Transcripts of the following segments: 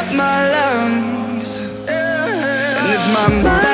up my lungs. And if my mind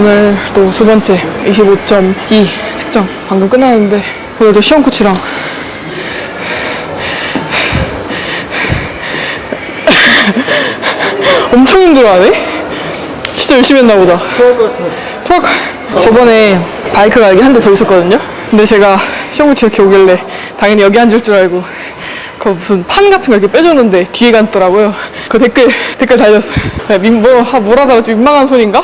오늘 또 두 번째 25.2 측정 방금 끝났는데 오늘도 시험 코치랑 엄청 힘들어하네? 진짜 열심히 했나 보다. 토할 것 같아. 토할 저번에 바이크가 여기 한 대 더 있었거든요? 근데 제가 시험 코치 이렇게 오길래 당연히 여기 앉을 줄 알고 그 무슨 판 같은 거 이렇게 빼줬는데 뒤에 앉더라고요. 그 댓글, 댓글 달렸어요. 네, 민, 뭐, 하- 뭐라다 그러지? 민망한 손인가?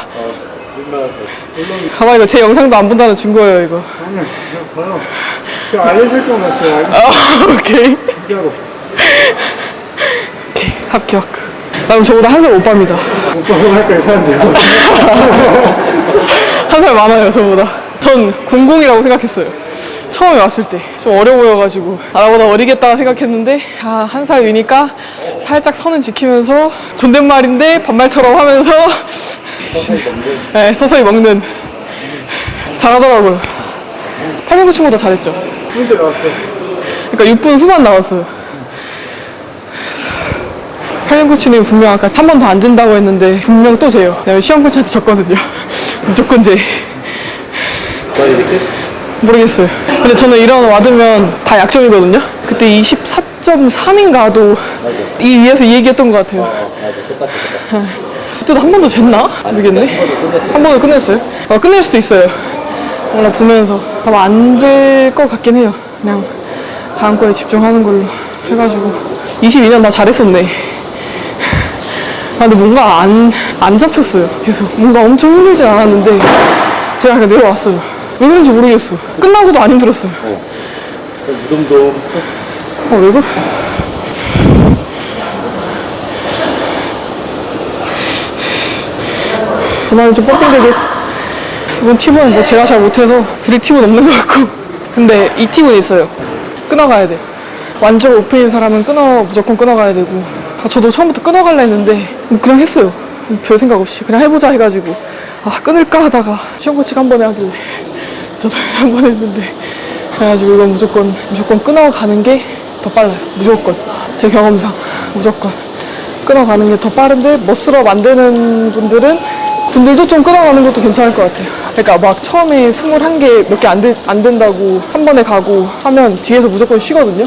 가만 이거 제 영상도 안 본다는 증거예요, 이거. 아니야, 그냥 봐요. 그냥 알려줄 거만 있어요. 아, 오케이. 진짜로. 오케이, 합격. 나는 저보다 한 살 오빠입니다. 오빠가 할까, 이 사람들. 한살 많아요, 저보다. 전 공공이라고 생각했어요. 처음에 왔을 때. 좀 어려 보여가지고. 아, 나보다 어리겠다 생각했는데, 아, 한 살 위니까 살짝 선은 지키면서 존댓말인데 반말처럼 하면서 네, 서서히 먹는. 잘하더라고요. 8 9 친구보다 잘했죠. 군대 나왔어. 그러니까 6분 후반 나왔어요. 8년 코치님 분명 아까 한 번더안 진다고 했는데 분명 또 재요. 내가 시험 코치한테 졌거든요. 무조건 재. 모르겠어요. 근데 저는 이런 와드면 다 약점이거든요. 그때 24.3인가도 이 위에서 이 얘기했던 것 같아요. 그때도 한번더 쟀나? 모르겠네. 한 번도 끝냈어요. 어, 끝낼 수도 있어요. 몰라 보면서 아마 안될 것 같긴 해요. 그냥 다음 거에 집중하는 걸로 해가지고 22년 나 잘했었네. 아, 근데 뭔가 안, 안 잡혔어요. 계속. 뭔가 엄청 힘들진 않았는데, 제가 그냥 내려왔어요. 왜 그런지 모르겠어. 끝나고도 안 힘들었어요. 무덤도. 어, 왜 그래? 전화를 좀 뻥뻥대겠어. 이번 팁은 뭐 제가 잘 못해서 드릴 팁은 없는 것 같고. 근데 이 팁은 있어요. 끊어가야 돼. 완전 오픈인 사람은 끊어, 무조건 끊어가야 되고. 아, 저도 처음부터 끊어갈라 했는데, 그냥 했어요. 별 생각 없이. 그냥 해보자 해가지고. 아, 끊을까 하다가 시험 코치가 한 번에 하길래. 저도 한 번 했는데. 그래가지고 이건 무조건, 무조건 끊어가는 게 더 빨라요. 무조건. 제 경험상. 무조건. 끊어가는 게 더 빠른데, 멋스러 만드는 분들은, 분들도 좀 끊어가는 것도 괜찮을 것 같아요. 그러니까 막 처음에 21개 몇 개 안 안 된다고 한 번에 가고 하면 뒤에서 무조건 쉬거든요.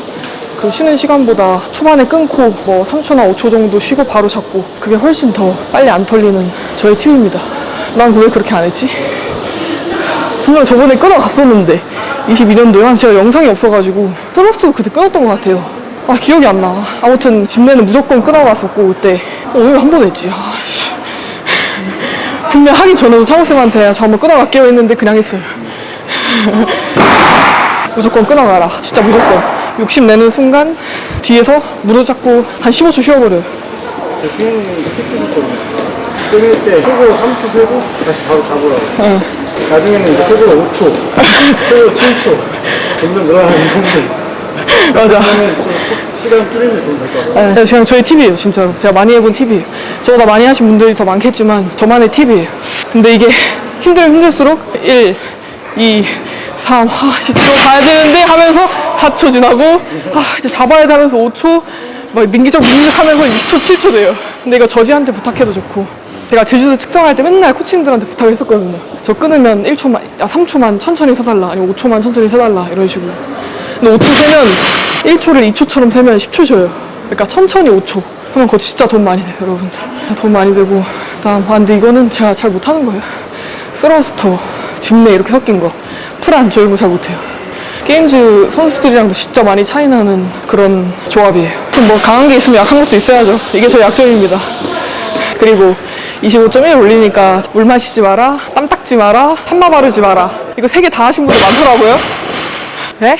그 쉬는 시간보다 초반에 끊고 뭐 3초나 5초 정도 쉬고 바로 잡고 그게 훨씬 더 빨리 안 털리는 저의 팁입니다. 난 왜 그렇게 안 했지? 분명 저번에 끊어갔었는데 22년도에 제가 영상이 없어가지고 스러스트도 그때 끊었던 것 같아요 아 기억이 안 나 아무튼 집내는 무조건 끊어갔었고 그때 어, 오늘 한 번 했지 아, 씨. 분명 하기 전에도 사무쌤한테 저 한번 끊어갈게요 했는데 그냥 했어요 무조건 끊어가라 진짜 무조건 욕심 내는 순간 뒤에서 무릎 잡고 한 15초 쉬어버려요 수영은 팁도 끊을 때 속으로 3초 세고 다시 바로 잡으라고. 응. 나중에는 이제 속으로 5초, 속으로 7초. 점점 늘어나는 건데. 맞아 그러면 좀 소- 시간 줄이면 좋은 될것 같아. 네, 그냥 저의 팁이에요, 진짜로. 제가 많이 해본 팁이에요. 저보다 많이 하신 분들이 더 많겠지만, 저만의 팁이에요. 근데 이게 힘들면 힘들수록 1, 2, 3, 아, 이제 들어가야 되는데 하면서 4초 지나고, 아, 이제 잡아야 돼 하면서 5초, 막 민기적 민기적 하면서 6초, 7초 돼요. 근데 이거 저지한테 부탁해도 좋고. 제가 제주도 측정할 때 맨날 코치님들한테 부탁을 했었거든요. 저 끊으면 1초만, 야, 3초만 천천히 세달라. 아니면 5초만 천천히 세달라. 이런 식으로. 근데 5초 세면 1초를 2초처럼 세면 10초 줘요. 그러니까 천천히 5초. 그러면 그거 진짜 돈 많이 돼요, 여러분들. 돈 많이 되고. 다음, 아, 근데 이거는 제가 잘 못하는 거예요. 스러스터, 집내 이렇게 섞인 거. 풀안, 저 이런 거 잘 못해요. 게임즈 선수들이랑도 진짜 많이 차이 나는 그런 조합이에요. 좀뭐 강한 게 있으면 약한 것도 있어야죠. 이게 저의 약점입니다. 그리고 25.1 올리니까 물 마시지 마라, 땀 닦지 마라, 탄마 바르지 마라. 이거 세 개 다 하신 분들 많더라고요. 네?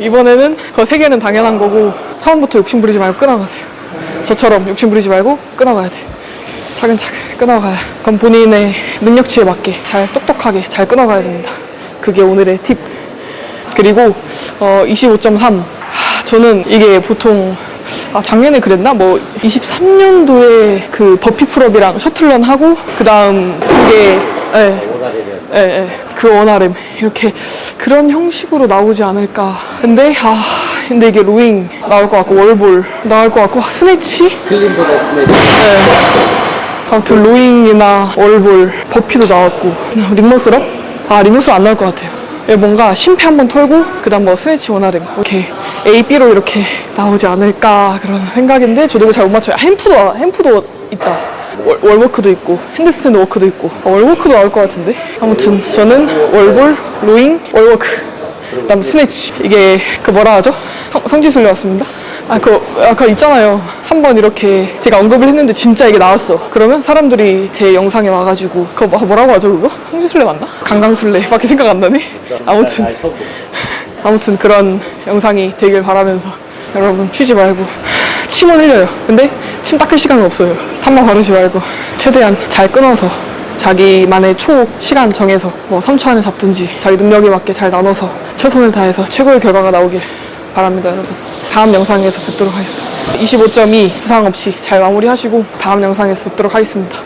이번에는 그 세 개는 당연한 거고 처음부터 욕심 부리지 말고 끊어가세요. 저처럼 욕심 부리지 말고 끊어가야 돼. 차근차근 끊어가야. 그럼 본인의 능력치에 맞게 잘 똑똑하게 잘 끊어가야 됩니다. 그게 오늘의 팁. 그리고 어, 25.3. 저는 이게 보통 아 작년에 그랬나? 뭐 23년도에 그 버피 풀업이랑 셔틀런 하고 그 다음 그게 예. 예, 예. 그 원RM 이렇게 그런 형식으로 나오지 않을까. 근데 아 근데 이게 로잉 나올 것 같고 월볼 나올 것 같고 스네치? 클린보다 스네치. 아, 아무튼 로잉이나 얼볼, 버피도 나왔고. 링머스럽? 아 링머스럽 안 나올 것 같아요. 예, 뭔가 심폐 한번 털고 그 다음 뭐 스네치 원활음 이렇게 A, B로 이렇게 나오지 않을까 그런 생각인데 저도 잘 못 맞춰요. 햄프도 햄프도 있다. 월, 월워크도 있고 핸드스탠드 워크도 있고. 아, 월워크도 나올 것 같은데? 아무튼 저는 월볼, 로잉, 월워크 그다음 스네치 이게 그 뭐라 하죠? 성, 성지순례 왔습니다 아, 그, 아까 있잖아요. 한번 이렇게 제가 언급을 했는데 진짜 이게 나왔어. 그러면 사람들이 제 영상에 와가지고, 그거 뭐- 뭐라고 하죠, 그거? 성지순례 맞나? 강강순례 밖에 생각 안 나네? 아무튼. 아무튼 그런 영상이 되길 바라면서 여러분 쉬지 말고 침은 흘려요. 근데 침 닦을 시간은 없어요. 탐마 바르지 말고 최대한 잘 끊어서 자기만의 초 시간 정해서 뭐 3초 안에 잡든지 자기 능력에 맞게 잘 나눠서 최선을 다해서 최고의 결과가 나오길 바랍니다, 여러분. 다음 영상에서 뵙도록 하겠습니다. 25.2 부상 없이 잘 마무리하시고 다음 영상에서 뵙도록 하겠습니다.